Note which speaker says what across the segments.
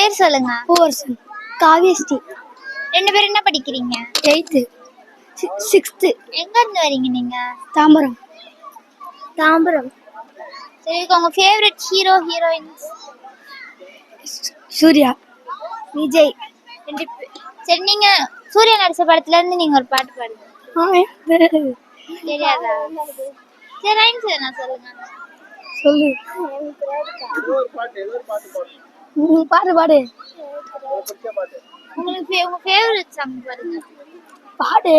Speaker 1: பேர் சொல்லுங்க.
Speaker 2: பூவரசன் காவியஸ்ரீ
Speaker 1: ரெண்டு பேரும் என்ன படிக்கிறீங்க?
Speaker 2: எயித்து. சிக்ஸ்த்து.
Speaker 1: எங்க இருந்து வரீங்க நீங்க?
Speaker 2: தாம்பரம். தாம்பரம்.
Speaker 1: சரி உங்க favourite hero heroines
Speaker 2: Suriya. Vijay.
Speaker 1: ரெண்டு பே- சரி நீங்க சூர்யா நடிச்ச படத்துல இருந்து நீங்க ஒரு பாட்டு பாடுங்க. தெரியாதா? சரி ரைம்ஸ் எதனா சொல்லுங்க.
Speaker 2: சொல்லு. ம், பாடு பாடு.
Speaker 1: உங்களுக்கு உங்க ஃபேவரட் சாங் பாடுங்க.
Speaker 2: பாடு.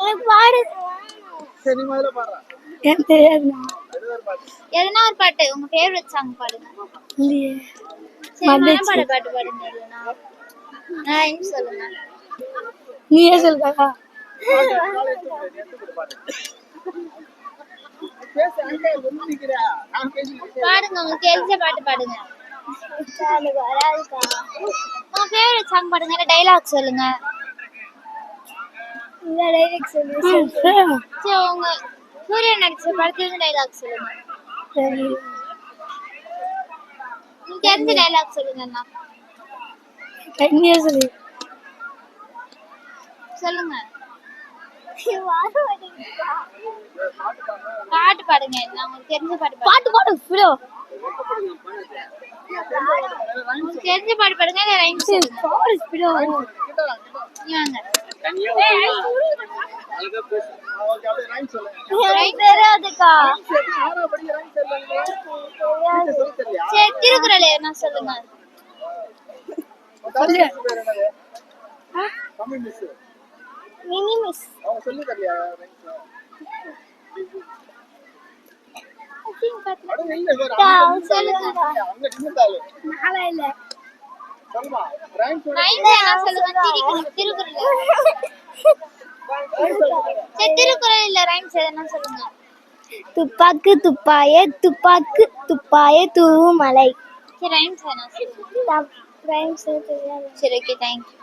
Speaker 1: எனக்கு பாடு.
Speaker 2: தெரியாதுண்ணா
Speaker 1: எதனா ஒரு பாட்டு உங்க ஃபேவரட் சாங் பாடுங்க.
Speaker 2: இல்லையே.
Speaker 1: பாட்டு பாடுங்க இல்லைனா சொல்லுங்க.
Speaker 2: நீயே சொல்லுக்கா
Speaker 1: பாடுங்க உங்களுக்கு தெரிஞ்ச பாட்டு பாடுங்க. உங்க ஃபேவரட் சாங் பாடுங்க இல்ல டைலாக் சொல்லுங்க சரி உங்க சூர்யா நடிச்ச படத்துல இருந்து டைலாக் சொல்லுங்க.
Speaker 2: சரி
Speaker 1: உங்களுக்கு தெரிஞ்ச டைலாக் சொல்லுங்க அண்ணா?
Speaker 2: நீயே சொல்லு
Speaker 1: சொல்லுங்க. பாட்டு பாடுங்க நான் உங்களுக்கு தெரிஞ்ச பாட்டு பாட்டு
Speaker 2: பாட்டு பாடு
Speaker 1: உங்களுக்கு தெரிஞ்ச பாட்டு பாடுங்க இல்ல ரைம்ஸ் சொல்லுங்க.
Speaker 2: பாடு விடோ.
Speaker 1: நீ வாங்க.
Speaker 2: தெரியாதுக்கா.
Speaker 1: சரி திருக்குறள் எதனா சொல்லுங்க? மினி மிஸ் எதனா சொல்லுங்க திரு- திருக்குறள் இல்ல ரைம்ஸ் எதனா சொல்லுங்க?
Speaker 2: துப்பாக்கு துப்பாய துப்பாக்கு துப்பாய தூமலை.
Speaker 1: சரி ரைம்ஸ் சரி ஓகே தேங்க்யூ